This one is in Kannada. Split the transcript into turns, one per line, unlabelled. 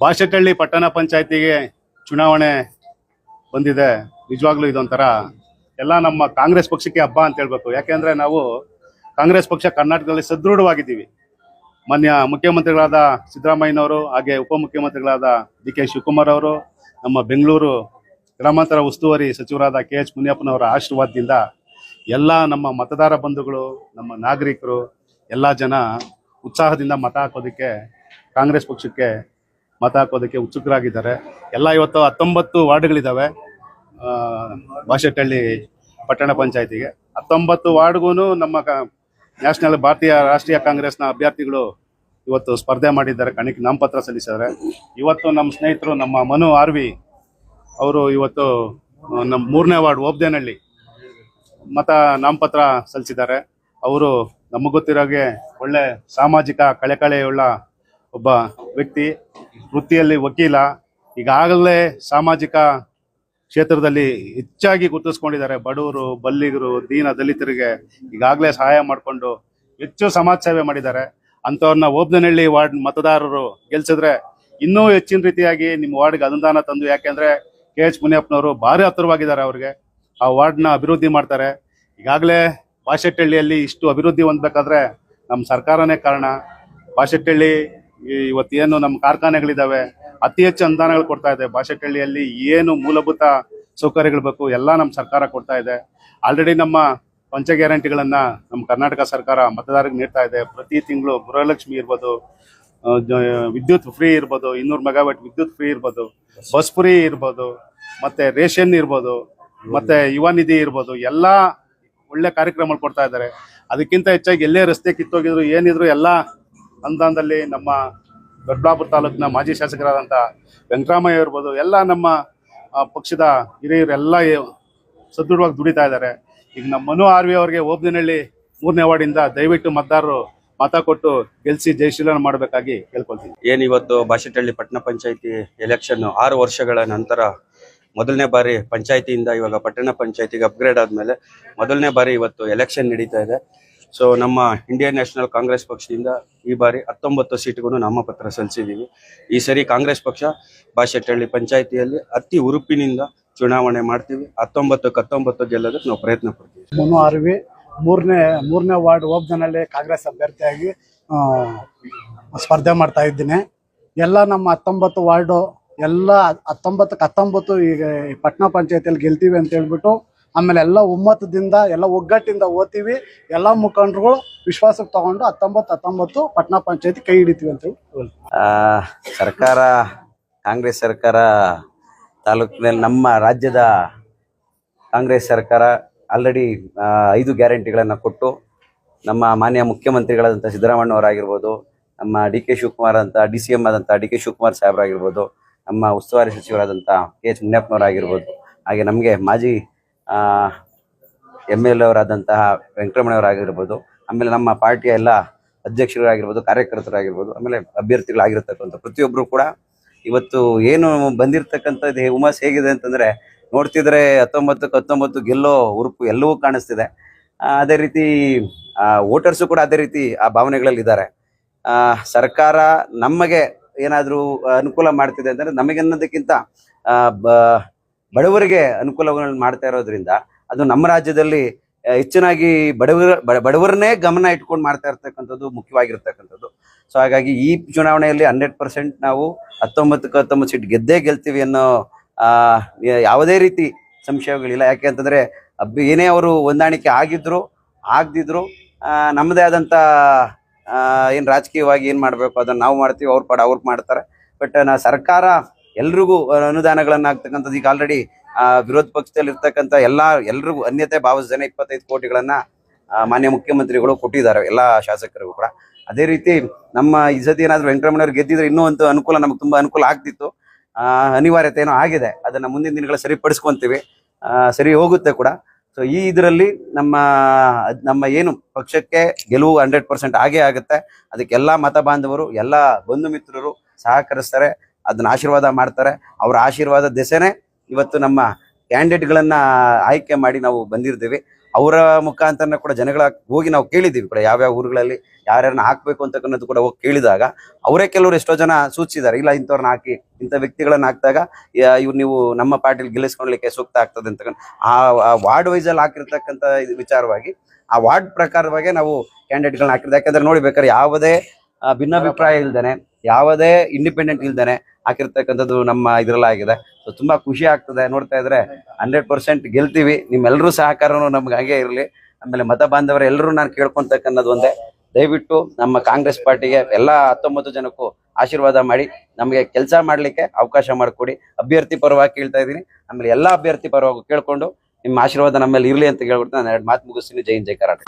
ಬಾಶೆಟ್ಟಹಳ್ಳಿ ಪಟ್ಟಣ ಪಂಚಾಯತಿಗೆ ಚುನಾವಣೆ ಬಂದಿದೆ. ನಿಜವಾಗ್ಲೂ ಇದೊಂಥರ ಎಲ್ಲ ನಮ್ಮ ಕಾಂಗ್ರೆಸ್ ಪಕ್ಷಕ್ಕೆ ಹಬ್ಬ ಅಂತ ಹೇಳ್ಬೇಕು. ಯಾಕೆಂದ್ರೆ ನಾವು ಕಾಂಗ್ರೆಸ್ ಪಕ್ಷ ಕರ್ನಾಟಕದಲ್ಲಿ ಸದೃಢವಾಗಿದ್ದೀವಿ. ಮಾನ್ಯ ಮುಖ್ಯಮಂತ್ರಿಗಳಾದ ಸಿದ್ದರಾಮಯ್ಯನವರು ಹಾಗೆ ಉಪಮುಖ್ಯಮಂತ್ರಿಗಳಾದ ಡಿ ಕೆ ಶಿವಕುಮಾರ್ ಅವರು, ನಮ್ಮ ಬೆಂಗಳೂರು ಗ್ರಾಮಾಂತರ ಉಸ್ತುವಾರಿ ಸಚಿವರಾದ ಕೆ ಎಚ್ ಮುನಿಯಪ್ಪನವರ ಆಶೀರ್ವಾದದಿಂದ ಎಲ್ಲ ನಮ್ಮ ಮತದಾರ ಬಂಧುಗಳು, ನಮ್ಮ ನಾಗರಿಕರು, ಎಲ್ಲ ಜನ ಉತ್ಸಾಹದಿಂದ ಮತ ಹಾಕೋದಕ್ಕೆ ಕಾಂಗ್ರೆಸ್ ಪಕ್ಷಕ್ಕೆ ಮತ ಹಾಕೋದಕ್ಕೆ ಉತ್ಸುಕರಾಗಿದ್ದಾರೆ. ಎಲ್ಲ ಇವತ್ತು ಹತ್ತೊಂಬತ್ತು ವಾರ್ಡ್ಗಳಿದ್ದಾವೆ ಬಾಶೆಟ್ಟಹಳ್ಳಿ ಪಟ್ಟಣ ಪಂಚಾಯತಿಗೆ. ಹತ್ತೊಂಬತ್ತು ವಾರ್ಡ್ಗೂ ನಮ್ಮ ನ್ಯಾಷನಲ್ ಭಾರತೀಯ ರಾಷ್ಟ್ರೀಯ ಕಾಂಗ್ರೆಸ್ನ ಅಭ್ಯರ್ಥಿಗಳು ಇವತ್ತು ಸ್ಪರ್ಧೆ ಮಾಡಿದ್ದಾರೆ ಕಣಿಕೆ ನಾಮಪತ್ರ ಸಲ್ಲಿಸಿದ್ದಾರೆ. ಇವತ್ತು ನಮ್ಮ ಸ್ನೇಹಿತರು ನಮ್ಮ ಮನು ಆರ್ ವಿ ಅವರು ಇವತ್ತು ನಮ್ಮ ಮೂರನೇ ವಾರ್ಡ್ ಓಬ್ದೇನಹಳ್ಳಿ ಮತ ನಾಮಪತ್ರ ಸಲ್ಲಿಸಿದ್ದಾರೆ. ಅವರು ನಮಗೆ ಗೊತ್ತಿರೋಗೆ ಒಳ್ಳೆ ಸಾಮಾಜಿಕ ಕಳೆಕಳೆಯುಳ್ಳ ಒಬ್ಬ ವ್ಯಕ್ತಿ, ವೃತ್ತಿಯಲ್ಲಿ ವಕೀಲ, ಈಗಾಗಲೇ ಸಾಮಾಜಿಕ ಕ್ಷೇತ್ರದಲ್ಲಿ ಹೆಚ್ಚಾಗಿ ಗುರುತಿಸ್ಕೊಂಡಿದ್ದಾರೆ. ಬಡವರು, ಬಲ್ಲಿಗರು, ದೀನ ದಲಿತರಿಗೆ ಈಗಾಗಲೇ ಸಹಾಯ ಮಾಡಿಕೊಂಡು ಹೆಚ್ಚು ಸಮಾಜ ಸೇವೆ ಮಾಡಿದ್ದಾರೆ. ಅಂಥವ್ರನ್ನ ಓಬ್ನಹಳ್ಳಿ ವಾರ್ಡ್ ಮತದಾರರು ಗೆಲ್ಸಿದ್ರೆ ಇನ್ನೂ ಹೆಚ್ಚಿನ ರೀತಿಯಾಗಿ ನಿಮ್ಮ ವಾರ್ಡ್ಗೆ ಅನುದಾನ ತಂದು, ಯಾಕೆಂದ್ರೆ ಕೆ. ಎಚ್. ಮುನಿಯಪ್ಪನವರು ಭಾರಿ ಹತ್ತಿರವಾಗಿದ್ದಾರೆ ಅವ್ರಿಗೆ. ಆ ವಾರ್ಡ್ನ ಅಭಿವೃದ್ಧಿ ಮಾಡ್ತಾರೆ. ಈಗಾಗಲೇ ಬಾಶೆಟ್ಟಹಳ್ಳಿಯಲ್ಲಿ ಇಷ್ಟು ಅಭಿವೃದ್ಧಿ ಹೊಂದಬೇಕಾದ್ರೆ ನಮ್ಮ ಸರ್ಕಾರನೇ ಕಾರಣ. ಬಾಶೆಟ್ಟಹಳ್ಳಿ ಇವತ್ತೇನು ನಮ್ಮ ಕಾರ್ಖಾನೆಗಳಿದಾವೆ, ಅತಿ ಹೆಚ್ಚು ಅನುದಾನಗಳು ಕೊಡ್ತಾ ಇದೆ. ಭಾಷೆಕಳ್ಳಿಯಲ್ಲಿ ಏನು ಮೂಲಭೂತ ಸೌಕರ್ಯಗಳು ಬೇಕು ಎಲ್ಲ ನಮ್ಮ ಸರ್ಕಾರ ಕೊಡ್ತಾ ಇದೆ. ಆಲ್ರೆಡಿ ನಮ್ಮ ಪಂಚ ಗ್ಯಾರಂಟಿಗಳನ್ನ ನಮ್ಮ ಕರ್ನಾಟಕ ಸರ್ಕಾರ ಮತದಾರರಿಗೆ ನೀಡ್ತಾ ಇದೆ. ಪ್ರತಿ ತಿಂಗಳು ಗೃಹಲಕ್ಷ್ಮಿ ಇರ್ಬೋದು ವಿದ್ಯುತ್ ಫ್ರೀ ಇರ್ಬೋದು, ಇನ್ನೂರು ಮೆಗಾವಾಟ್ ವಿದ್ಯುತ್ ಫ್ರೀ ಇರ್ಬೋದು, ಬಸ್ ಫ್ರೀ ಇರ್ಬೋದು, ಮತ್ತೆ ರೇಷನ್ ಇರ್ಬೋದು, ಮತ್ತೆ ಯುವ ನಿಧಿ ಇರ್ಬೋದು, ಎಲ್ಲ ಒಳ್ಳೆ ಕಾರ್ಯಕ್ರಮಗಳು ಕೊಡ್ತಾ ಇದ್ದಾರೆ. ಅದಕ್ಕಿಂತ ಹೆಚ್ಚಾಗಿ ಎಲ್ಲೇ ರಸ್ತೆ ಕಿತ್ತೋಗಿದ್ರು, ಏನಿದ್ರು ಎಲ್ಲ ಅನುದಾನದಲ್ಲಿ ನಮ್ಮ ದೊಡ್ಡಬಳ್ಳಾಪುರ ತಾಲೂಕಿನ ಮಾಜಿ ಶಾಸಕರಾದಂಥ ವೆಂಕಟರಾಮಯ್ಯ ಇರ್ಬೋದು, ಎಲ್ಲ ನಮ್ಮ ಪಕ್ಷದ ಹಿರಿಯರು ಎಲ್ಲ ಸದೃಢವಾಗಿ ದುಡಿತಾ ಇದ್ದಾರೆ. ಈಗ ನಮ್ಮ ಮನು ಆರ್ ವಿ ಅವರಿಗೆ ಓಬ್ದಿನಹಳ್ಳಿ ಮೂರನೇ ವಾರ್ಡಿಂದ ದಯವಿಟ್ಟು ಮತದಾರರು ಮತ ಕೊಟ್ಟು ಗೆಲ್ಸಿ ಜಯಶೀಲನ ಮಾಡಬೇಕಾಗಿ ಕೇಳ್ಕೊಳ್ತೀನಿ.
ಏನಿವತ್ತು ಬಾಶೆಟ್ಟಹಳ್ಳಿ ಪಟ್ಟಣ ಪಂಚಾಯಿತಿ ಎಲೆಕ್ಷನ್ ಆರು ವರ್ಷಗಳ ನಂತರ ಮೊದಲನೇ ಬಾರಿ ಪಂಚಾಯಿತಿಯಿಂದ ಇವಾಗ ಪಟ್ಟಣ ಪಂಚಾಯತಿಗೆ ಅಪ್ಗ್ರೇಡ್ ಆದಮೇಲೆ ಮೊದಲನೇ ಬಾರಿ ಇವತ್ತು ಎಲೆಕ್ಷನ್ ನಡೀತಾ ಇದೆ. ಸೊ ನಮ್ಮ ಇಂಡಿಯನ್ ನ್ಯಾಷನಲ್ ಕಾಂಗ್ರೆಸ್ ಪಕ್ಷದಿಂದ ಈ ಬಾರಿ ಹತ್ತೊಂಬತ್ತು ಸೀಟ್ಗೂ ನಾಮಪತ್ರ ಸಲ್ಲಿಸಿದ್ದೀವಿ. ಈ ಸರಿ ಕಾಂಗ್ರೆಸ್ ಪಕ್ಷ ಬಾಶೆಟ್ಟಹಳ್ಳಿ ಪಂಚಾಯಿತಿಯಲ್ಲಿ ಅತಿ ಉರುಪಿನಿಂದ ಚುನಾವಣೆ ಮಾಡ್ತೀವಿ. ಹತ್ತೊಂಬತ್ತು ಹತ್ತೊಂಬತ್ತು ಗೆಲ್ಲೋದಕ್ಕೆ ನಾವು ಪ್ರಯತ್ನ ಪಡ್ತೀವಿ.
ಮನು ಅರವಿ, ಮೂರನೇ ಮೂರನೇ ವಾರ್ಡ್ ಓಬ್ದನಲ್ಲಿ ಕಾಂಗ್ರೆಸ್ ಅಭ್ಯರ್ಥಿಯಾಗಿ ಸ್ಪರ್ಧೆ ಮಾಡ್ತಾ ಇದ್ದೀನಿ. ಎಲ್ಲ ನಮ್ಮ ಹತ್ತೊಂಬತ್ತು ವಾರ್ಡು, ಎಲ್ಲ ಹತ್ತೊಂಬತ್ತಕ್ಕೆ ಹತ್ತೊಂಬತ್ತು ಈಗ ಪಟ್ಟಣ ಪಂಚಾಯತಿಯಲ್ಲಿ ಗೆಲ್ತೀವಿ ಅಂತ ಹೇಳ್ಬಿಟ್ಟು ಆಮೇಲೆ ಎಲ್ಲ ಒಮ್ಮತದಿಂದ, ಎಲ್ಲ ಒಗ್ಗಟ್ಟಿಂದ ಓದ್ತೀವಿ. ಎಲ್ಲ ಮುಖಂಡರುಗಳು ವಿಶ್ವಾಸಕ್ಕೆ ತಗೊಂಡು ಹತ್ತೊಂಬತ್ತು ಹತ್ತೊಂಬತ್ತು ಪಟ್ಟಣ ಪಂಚಾಯತಿ ಕೈ ಹಿಡಿತೀವಿ ಅಂತ
ಸರ್ಕಾರ, ಕಾಂಗ್ರೆಸ್ ಸರ್ಕಾರ, ತಾಲೂಕಿನಲ್ಲಿ ನಮ್ಮ ರಾಜ್ಯದ ಕಾಂಗ್ರೆಸ್ ಸರ್ಕಾರ ಆಲ್ರೆಡಿ ಐದು ಗ್ಯಾರಂಟಿಗಳನ್ನು ಕೊಟ್ಟು ನಮ್ಮ ಮಾನ್ಯ ಮುಖ್ಯಮಂತ್ರಿಗಳಾದಂಥ ಸಿದ್ದರಾಮಣ್ಣವರಾಗಿರ್ಬೋದು ನಮ್ಮ ಡಿ ಕೆ ಶಿವಕುಮಾರ್ ಅಂತ ಡಿ ಸಿ ಎಂ ಆದಂಥ ಡಿ ಕೆ ಶಿವಕುಮಾರ್ ಸಾಹೇಬರಾಗಿರ್ಬೋದು, ನಮ್ಮ ಉಸ್ತುವಾರಿ ಸಚಿವರಾದಂಥ ಕೆ ಎಚ್ ಮುನಿಯಪ್ಪನವರಾಗಿರ್ಬೋದು, ಹಾಗೆ ನಮಗೆ ಮಾಜಿ ಎಂ ಎಲ್ ಅವರಾದಂತಹ ವೆಂಕಟರಮಣವರಾಗಿರ್ಬೋದು ಆಮೇಲೆ ನಮ್ಮ ಪಾರ್ಟಿಯ ಎಲ್ಲ ಅಧ್ಯಕ್ಷರಾಗಿರ್ಬೋದು ಕಾರ್ಯಕರ್ತರಾಗಿರ್ಬೋದು ಆಮೇಲೆ ಅಭ್ಯರ್ಥಿಗಳಾಗಿರ್ತಕ್ಕಂಥ ಪ್ರತಿಯೊಬ್ಬರು ಕೂಡ ಇವತ್ತು ಏನು ಬಂದಿರತಕ್ಕಂಥದ್ದು ಉಮಾಸ್ ಹೇಗಿದೆ ಅಂತಂದ್ರೆ ನೋಡ್ತಿದ್ರೆ ಹತ್ತೊಂಬತ್ತಕ್ಕೆ ಹತ್ತೊಂಬತ್ತು ಗೆಲ್ಲೋ ಉರುಪು ಎಲ್ಲವೂ ಕಾಣಿಸ್ತಿದೆ. ಅದೇ ರೀತಿ ವೋಟರ್ಸು ಕೂಡ ಅದೇ ರೀತಿ ಆ ಭಾವನೆಗಳಲ್ಲಿ ಇದ್ದಾರೆ ಸರ್ಕಾರ ನಮಗೆ ಏನಾದರೂ ಅನುಕೂಲ ಮಾಡ್ತಿದೆ ಅಂತಂದ್ರೆ ನಮಗೆ ಅನ್ನೋದಕ್ಕಿಂತ ಆ, ಬ- ಬಡವರಿಗೆ ಅನುಕೂಲಗಳನ್ನು ಮಾಡ್ತಾ ಇರೋದ್ರಿಂದ ಅದು ನಮ್ಮ ರಾಜ್ಯದಲ್ಲಿ ಹೆಚ್ಚಿನಾಗಿ ಬಡವರ, ಬಡ- ಬಡವರನ್ನೇ ಗಮನ ಇಟ್ಕೊಂಡು ಮಾಡ್ತಾ ಇರ್ತಕ್ಕಂಥದ್ದು ಮುಖ್ಯವಾಗಿರ್ತಕ್ಕಂಥದ್ದು. ಸೊ ಹಾಗಾಗಿ ಈ ಚುನಾವಣೆಯಲ್ಲಿ ಹಂಡ್ರೆಡ್ ಪರ್ಸೆಂಟ್ ನಾವು ಹತ್ತೊಂಬತ್ತಕ್ಕೆ ಹತ್ತೊಂಬತ್ತು ಸೀಟ್ ಗೆದ್ದೇ ಗೆಲ್ತೀವಿ ಅನ್ನೋ ಯಾವುದೇ ರೀತಿ ಸಂಶಯಗಳಿಲ್ಲ. ಯಾಕೆ ಅಂತಂದರೆ ಏನೇ ಅವರು ಹೊಂದಾಣಿಕೆ ಆಗಿದ್ರು, ಆಗದಿದ್ರು ನಮ್ಮದೇ ಆದಂಥ ಏನು ರಾಜಕೀಯವಾಗಿ ಏನು ಮಾಡಬೇಕು, ಅದನ್ನು ನಾವು ಮಾಡ್ತೀವಿ, ಅವ್ರ ಪಾಡ ಅವ್ರು ಮಾಡ್ತಾರೆ. ಬಟ್ ನಾ ಸರ್ಕಾರ ಎಲ್ರಿಗೂ ಅನುದಾನಗಳನ್ನ ಆಗ್ತಕ್ಕಂಥದ್ದು ಈಗ ಆಲ್ರೆಡಿ ವಿರೋಧ ಪಕ್ಷದಲ್ಲಿ ಇರ್ತಕ್ಕಂಥ ಎಲ್ಲ, ಎಲ್ರಿಗೂ ಅನ್ಯತೆ ಭಾವಿಸ್ದೇನೆ ಇಪ್ಪತ್ತೈದು ಕೋಟಿಗಳನ್ನ ಮಾನ್ಯ ಮುಖ್ಯಮಂತ್ರಿಗಳು ಕೊಟ್ಟಿದ್ದಾರೆ, ಎಲ್ಲ ಶಾಸಕರಿಗೂ ಕೂಡ. ಅದೇ ರೀತಿ ನಮ್ಮ ಈ ಸತಿ ಏನಾದ್ರು ವೆಂಕಟರಮಣವ್ರು ಗೆದ್ದಿದ್ರೆ ಇನ್ನೂ ಒಂದು ಅನುಕೂಲ, ನಮ್ಗೆ ತುಂಬಾ ಅನುಕೂಲ ಆಗ್ತಿತ್ತು. ಅನಿವಾರ್ಯತೆ ಏನೋ ಆಗಿದೆ. ಅದನ್ನ ಮುಂದಿನ ದಿನಗಳ ಸರಿಪಡಿಸ್ಕೊಂತೀವಿ. ಸರಿ ಹೋಗುತ್ತೆ ಕೂಡ. ಸೊ ಈ ಇದರಲ್ಲಿ ನಮ್ಮ ನಮ್ಮ ಏನು ಪಕ್ಷಕ್ಕೆ ಗೆಲುವು ಹಂಡ್ರೆಡ್ ಪರ್ಸೆಂಟ್ ಆಗೇ ಆಗುತ್ತೆ. ಅದಕ್ಕೆಲ್ಲ ಮತ ಬಾಂಧವರು ಎಲ್ಲ ಬಂಧು ಮಿತ್ರರು ಸಹಕರಿಸ್ತಾರೆ. ಅದನ್ನ ಆಶೀರ್ವಾದ ಮಾಡ್ತಾರೆ. ಅವರ ಆಶೀರ್ವಾದ ದೆಸೆನೆ ಇವತ್ತು ನಮ್ಮ ಕ್ಯಾಂಡಿಡೇಟ್ಗಳನ್ನ ಆಯ್ಕೆ ಮಾಡಿ ನಾವು ಬಂದಿರ್ತೀವಿ. ಅವರ ಮುಖಾಂತರ ಕೂಡ ಜನಗಳ ಹೋಗಿ ನಾವು ಕೇಳಿದ್ದೀವಿ ಕೂಡ ಯಾವ್ಯಾವ ಊರುಗಳಲ್ಲಿ ಯಾರ್ಯಾರನ್ನ ಹಾಕ್ಬೇಕು ಅಂತಕ್ಕನ್ನೋದು ಕೂಡ ಹೋಗಿ ಕೇಳಿದಾಗ ಅವರೇ ಕೆಲವರು ಎಷ್ಟೋ ಜನ ಸೂಚಿಸಿದ್ದಾರೆ. ಇಲ್ಲ, ಇಂಥವ್ರನ್ನ ಹಾಕಿ, ಇಂಥ ವ್ಯಕ್ತಿಗಳನ್ನ ಹಾಕಿದಾಗ ಇವ್ರು ನೀವು ನಮ್ಮ ಪಾರ್ಟಿಲಿ ಗೆಲ್ಲಿಸ್ಕೊಳ್ಲಿಕ್ಕೆ ಸೂಕ್ತ ಆಗ್ತದೆ ಅಂತ ಆ ವಾರ್ಡ್ ವೈಸಲ್ಲಿ ಹಾಕಿರ್ತಕ್ಕಂಥ ವಿಚಾರವಾಗಿ ಆ ವಾರ್ಡ್ ಪ್ರಕಾರವಾಗಿ ನಾವು ಕ್ಯಾಂಡಿಡೇಟ್ಗಳನ್ನ ಹಾಕಿರ್ತೀವಿ ಯಾಕಂದ್ರೆ ನೋಡಿಬೇಕಾದ್ರೆ ಯಾವುದೇ ಭಿನ್ನಾಭಿಪ್ರಾಯ ಇಲ್ದೇನೆ ಯಾವುದೇ ಇಂಡಿಪೆಂಡೆಂಟ್ ಇಲ್ದೇನೆ ಹಾಕಿರ್ತಕ್ಕಂಥದ್ದು ನಮ್ಮ ಇದ್ರಲ್ಲಾಗಿದೆ. ಸೊ ತುಂಬಾ ಖುಷಿ ಆಗ್ತದೆ. ನೋಡ್ತಾ ಇದ್ರೆ ಹಂಡ್ರೆಡ್ ಪರ್ಸೆಂಟ್ ಗೆಲ್ತೀವಿ. ನಿಮ್ಮೆಲ್ಲರೂ ಸಹಕಾರನೂ ನಮ್ಗೆ ಹಾಗೆ ಇರಲಿ. ಆಮೇಲೆ ಮತ ಬಾಂಧವರು ಎಲ್ಲರೂ ನಾನು ಕೇಳ್ಕೊಂತಕ್ಕಂಥದ್ದು ಒಂದೇ. ದಯವಿಟ್ಟು ನಮ್ಮ ಕಾಂಗ್ರೆಸ್ ಪಾರ್ಟಿಗೆ ಎಲ್ಲ ಹತ್ತೊಂಬತ್ತು ಜನಕ್ಕೂ ಆಶೀರ್ವಾದ ಮಾಡಿ, ನಮಗೆ ಕೆಲಸ ಮಾಡಲಿಕ್ಕೆ ಅವಕಾಶ ಮಾಡಿಕೊಡಿ. ಅಭ್ಯರ್ಥಿ ಪರವಾಗಿ ಕೇಳ್ತಾ ಇದ್ದೀನಿ. ಆಮೇಲೆ ಎಲ್ಲಾ ಅಭ್ಯರ್ಥಿ ಪರವಾಗಿ ಕೇಳ್ಕೊಂಡು ನಿಮ್ಮ ಆಶೀರ್ವಾದ ನಮ್ಮಲ್ಲಿ ಇರಲಿ ಅಂತ ಹೇಳ್ಬಿಟ್ಟು ನಾನು ಎರಡು ಮಾತು ಮುಗಿಸ್ತೀನಿ. ಜೈನ್ ಜೈ ಕರ್ನಾಟಕ.